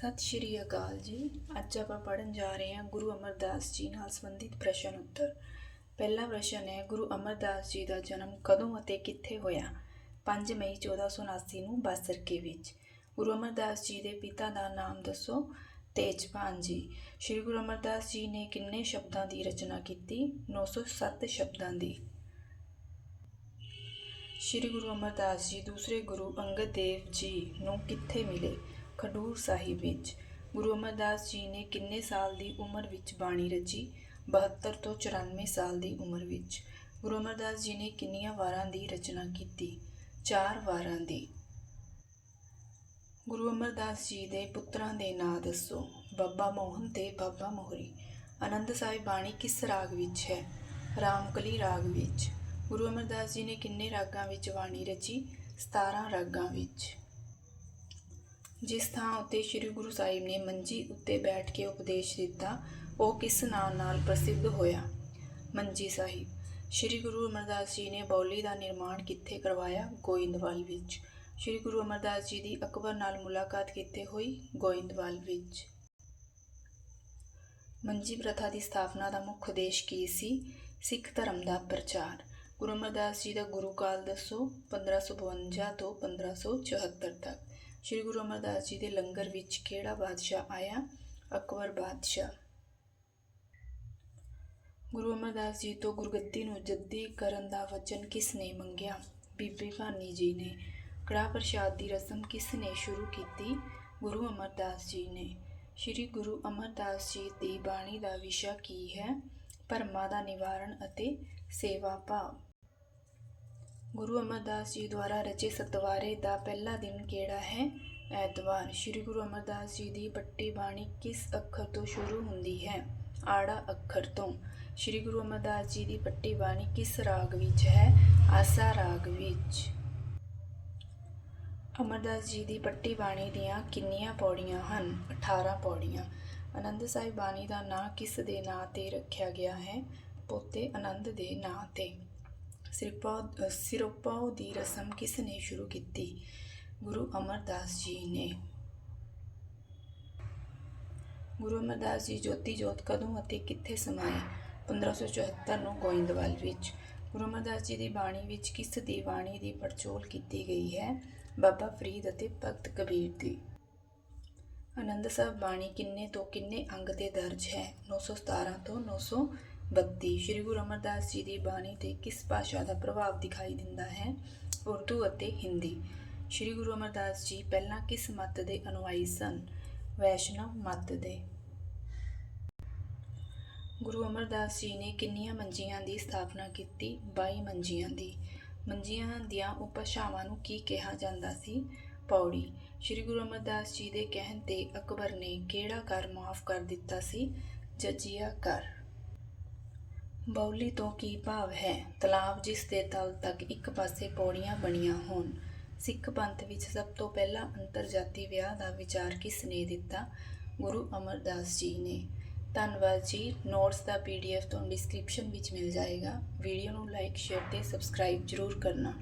ਸਤਿ ਸ਼੍ਰੀ ਅਕਾਲ ਜੀ। ਅੱਜ ਆਪਾਂ ਪੜਨ ਜਾ ਰਹੇ ਹਾਂ ਗੁਰੂ ਅਮਰਦਾਸ ਜੀ ਨਾਲ ਸੰਬੰਧਿਤ ਪ੍ਰਸ਼ਨ ਉੱਤਰ। ਪਹਿਲਾ ਪ੍ਰਸ਼ਨ ਹੈ, ਗੁਰੂ ਅਮਰਦਾਸ ਜੀ ਦਾ ਜਨਮ ਕਦੋਂ ਅਤੇ ਕਿੱਥੇ ਹੋਇਆ? 5 ਮਈ 1479 ਨੂੰ ਬਾਸਰਕੇ ਵਿੱਚ। ਗੁਰੂ ਅਮਰਦਾਸ ਜੀ ਦੇ ਪਿਤਾ ਦਾ ਨਾਮ ਦੱਸੋ। ਤੇਜਪਾਨ ਜੀ, ਸ਼੍ਰੀ ਗੁਰੂ ਅਮਰਦਾਸ ਜੀ ਨੇ ਕਿੰਨੇ ਸ਼ਬਦਾਂ ਦੀ ਰਚਨਾ ਕੀਤੀ? 907 ਸ਼ਬਦਾਂ ਦੀ। ਸ਼੍ਰੀ ਗੁਰੂ ਅਮਰਦਾਸ ਜੀ, ਦੂਸਰੇ ਗੁਰੂ ਅੰਗਦ ਦੇਵ ਜੀ ਨੂੰ ਕਿੱਥੇ ਮਿਲੇ? ਖਡੂਰ ਸਾਹਿਬ ਵਿੱਚ ਗੁਰੂ ਅਮਰਦਾਸ ਜੀ ਨੇ ਕਿੰਨੇ ਸਾਲ ਦੀ ਉਮਰ ਵਿੱਚ ਬਾਣੀ ਰਚੀ? 72 ਤੋਂ 94 ਸਾਲ ਦੀ ਉਮਰ ਵਿੱਚ। ਗੁਰੂ ਅਮਰਦਾਸ ਜੀ ਨੇ ਕਿੰਨੀਆਂ ਵਾਰਾਂ ਦੀ ਰਚਨਾ ਕੀਤੀ? ਚਾਰ ਵਾਰਾਂ ਦੀ। ਗੁਰੂ ਅਮਰਦਾਸ ਜੀ ਦੇ ਪੁੱਤਰਾਂ ਦੇ ਨਾਂ ਦੱਸੋ। ਬਾਬਾ ਮੋਹਨ ਤੇ ਬਾਬਾ ਮੋਹਰੀ। ਆਨੰਦ ਸਾਹਿਬ ਬਾਣੀ ਕਿਸ ਰਾਗ ਵਿੱਚ ਹੈ? ਰਾਮਕਲੀ ਰਾਗ ਵਿੱਚ। ਗੁਰੂ ਅਮਰਦਾਸ ਜੀ ਨੇ ਕਿੰਨੇ ਰਾਗਾਂ ਵਿੱਚ ਬਾਣੀ ਰਚੀ? 17 ਰਾਗਾਂ ਵਿੱਚ। ਜਿਸ ਥਾਂ ਉੱਤੇ ਸ੍ਰੀ ਗੁਰੂ ਸਾਹਿਬ ਨੇ ਮੰਜੀ ਉੱਤੇ ਬੈਠ ਕੇ ਉਪਦੇਸ਼ ਦਿੱਤਾ, ਉਹ ਕਿਸ ਨਾਂ ਨਾਲ ਪ੍ਰਸਿੱਧ ਹੋਇਆ? ਮੰਜੀ ਸਾਹਿਬ, ਸ੍ਰੀ ਗੁਰੂ ਅਮਰਦਾਸ ਜੀ ਨੇ ਬੌਲੀ ਦਾ ਨਿਰਮਾਣ ਕਿੱਥੇ ਕਰਵਾਇਆ? ਗੋਇੰਦਵਾਲ ਵਿੱਚ। ਸ੍ਰੀ ਗੁਰੂ ਅਮਰਦਾਸ ਜੀ ਦੀ ਅਕਬਰ ਨਾਲ ਮੁਲਾਕਾਤ ਕਿੱਥੇ ਹੋਈ? ਗੋਇੰਦਵਾਲ ਵਿੱਚ। ਮੰਜੀ ਪ੍ਰਥਾ ਦੀ ਸਥਾਪਨਾ ਦਾ ਮੁੱਖ ਉਦੇਸ਼ ਕੀ ਸੀ? ਸਿੱਖ ਧਰਮ ਦਾ ਪ੍ਰਚਾਰ। ਗੁਰੂ ਅਮਰਦਾਸ ਜੀ ਦਾ ਗੁਰੂ ਕਾਲ ਦੱਸੋ 1552 ਤੋਂ 1574 ਤੱਕ। ਸ੍ਰੀ ਗੁਰੂ ਅਮਰਦਾਸ ਜੀ ਦੇ ਲੰਗਰ ਵਿੱਚ ਕਿਹੜਾ ਬਾਦਸ਼ਾਹ ਆਇਆ? ਅਕਬਰ ਬਾਦਸ਼ਾਹ। ਗੁਰੂ ਅਮਰਦਾਸ ਜੀ ਤੋਂ ਗੁਰਗੱਦੀ ਨੂੰ ਜੱਦੀ ਕਰਨ ਦਾ ਵਚਨ ਕਿਸ ਨੇ ਮੰਗਿਆ? ਬੀਬੀ ਭਾਨੀ ਜੀ ਨੇ। ਕੜਾ ਪ੍ਰਸ਼ਾਦ ਦੀ ਰਸਮ ਕਿਸ ਨੇ ਸ਼ੁਰੂ ਕੀਤੀ? ਗੁਰੂ ਅਮਰਦਾਸ ਜੀ ਨੇ। ਸ੍ਰੀ ਗੁਰੂ ਅਮਰਦਾਸ ਜੀ ਦੀ ਬਾਣੀ ਦਾ ਵਿਸ਼ਾ ਕੀ ਹੈ? ਭਰਮਾਂ ਦਾ ਨਿਵਾਰਣ ਅਤੇ ਸੇਵਾ ਭਾਵ। ਗੁਰੂ ਅਮਰਦਾਸ ਜੀ ਦੁਆਰਾ ਰਚੇ ਸਤਵਾਰੇ ਦਾ ਪਹਿਲਾ ਦਿਨ ਕਿਹੜਾ ਹੈ? ਐਤਵਾਰ। ਸ੍ਰੀ ਗੁਰੂ ਅਮਰਦਾਸ ਜੀ ਦੀ ਪੱਟੀ ਬਾਣੀ ਕਿਸ ਅੱਖਰ ਤੋਂ ਸ਼ੁਰੂ ਹੁੰਦੀ ਹੈ? ਆੜਾ ਅੱਖਰ ਤੋਂ। ਸ੍ਰੀ ਗੁਰੂ ਅਮਰਦਾਸ ਜੀ ਦੀ ਪੱਟੀ ਬਾਣੀ ਕਿਸ ਰਾਗ ਵਿੱਚ ਹੈ? ਆਸਾ ਰਾਗ ਵਿੱਚ। ਅਮਰਦਾਸ ਜੀ ਦੀ ਪੱਟੀ ਬਾਣੀ ਦੀਆਂ ਕਿੰਨੀਆਂ ਪੌੜੀਆਂ ਹਨ? 18 ਪੌੜੀਆਂ। ਆਨੰਦ ਸਾਹਿਬ ਬਾਣੀ ਦਾ ਨਾਂ ਕਿਸ ਦੇ ਨਾਂ ਤੇ ਰੱਖਿਆ ਗਿਆ ਹੈ? ਪੋਤੇ ਆਨੰਦ ਦੇ ਨਾਂ ਤੇ। ਸਿਰਪਾ ਸਿਰੋਪਾਓ ਦੀ ਰਸਮ ਕਿਸ ਨੇ ਸ਼ੁਰੂ ਕੀਤੀ? ਗੁਰੂ ਅਮਰਦਾਸ ਜੀ ਨੇ। ਗੁਰੂ ਅਮਰਦਾਸ ਜੀ ਜੋਤੀ ਜੋਤ ਕਦੋਂ ਅਤੇ ਕਿੱਥੇ ਸਮਾਏ? 1574 ਨੂੰ ਗੋਇੰਦਵਾਲ ਵਿੱਚ। ਗੁਰੂ ਅਮਰਦਾਸ ਜੀ ਦੀ ਬਾਣੀ ਵਿੱਚ ਕਿਸ ਦੀ ਬਾਣੀ ਦੀ ਪੜਚੋਲ ਕੀਤੀ ਗਈ ਹੈ? ਬਾਬਾ ਫਰੀਦ ਅਤੇ ਭਗਤ ਕਬੀਰ ਦੀ। ਆਨੰਦ ਸਾਹਿਬ ਬਾਣੀ ਕਿੰਨੇ ਤੋਂ ਕਿੰਨੇ ਅੰਗ ਤੇ ਦਰਜ ਹੈ? 917 ਤੋਂ 932 ਸ਼੍ਰੀ ਗੁਰੂ ਅਮਰਦਾਸ ਜੀ ਦੀ ਬਾਣੀ ਤੇ ਕਿਸ ਭਾਸ਼ਾ ਦਾ ਪ੍ਰਭਾਵ ਦਿਖਾਈ ਦਿੰਦਾ ਹੈ? ਉਰਦੂ ਅਤੇ ਹਿੰਦੀ। ਸ਼੍ਰੀ ਗੁਰੂ ਅਮਰਦਾਸ ਜੀ ਪਹਿਲਾਂ ਕਿਸ ਮਤ ਦੇ ਅਨੁਆਈ ਸਨ? ਵੈਸ਼ਨਵ ਮਤ ਦੇ। ਗੁਰੂ ਅਮਰਦਾਸ ਜੀ ਨੇ ਕਿੰਨੀਆਂ ਮੰਜੀਆਂ ਦੀ ਸਥਾਪਨਾ ਕੀਤੀ? 22 ਮੰਜੀਆਂ ਦੀ। ਮੰਜੀਆਂ ਦੀਆਂ ਉਪਭਾਸ਼ਾਵਾਂ ਨੂੰ ਕੀ ਕਿਹਾ ਜਾਂਦਾ ਸੀ? ਪੌੜੀ। ਸ਼੍ਰੀ ਗੁਰੂ ਅਮਰਦਾਸ ਜੀ ਦੇ ਕਹਿਣ ਤੇ ਅਕਬਰ ਨੇ ਕਿਹੜਾ ਕਰ ਮਾਫ ਕਰ ਦਿੱਤਾ ਸੀ? ਜਜੀਆ ਕਰ ਬੌਲੀ ਤੋਂ ਕੀ ਭਾਵ ਹੈ? ਤਲਾਬ ਜਿਸ ਦੇ ਤਲ ਤੱਕ ਇੱਕ ਪਾਸੇ ਪੌੜੀਆਂ ਬਣੀਆਂ ਹੋਣ। ਸਿੱਖ ਪੰਥ ਵਿੱਚ ਸਭ ਤੋਂ ਪਹਿਲਾਂ ਅੰਤਰਜਾਤੀ ਵਿਆਹ ਦਾ ਵਿਚਾਰ ਕਿਸ ਨੇ ਦਿੱਤਾ? ਗੁਰੂ ਅਮਰਦਾਸ ਜੀ ਨੇ। ਧੰਨਵਾਦ ਜੀ। ਨੋਟਸ ਦਾ ਪੀਡੀਐਫ ਤੁਹਾਨੂੰ ਡਿਸਕ੍ਰਿਪਸ਼ਨ ਵਿੱਚ ਮਿਲ ਜਾਏਗਾ। ਵੀਡੀਓ ਨੂੰ ਲਾਈਕ, ਸ਼ੇਅਰ ਤੇ ਸਬਸਕ੍ਰਾਈਬ ਜ਼ਰੂਰ ਕਰਨਾ।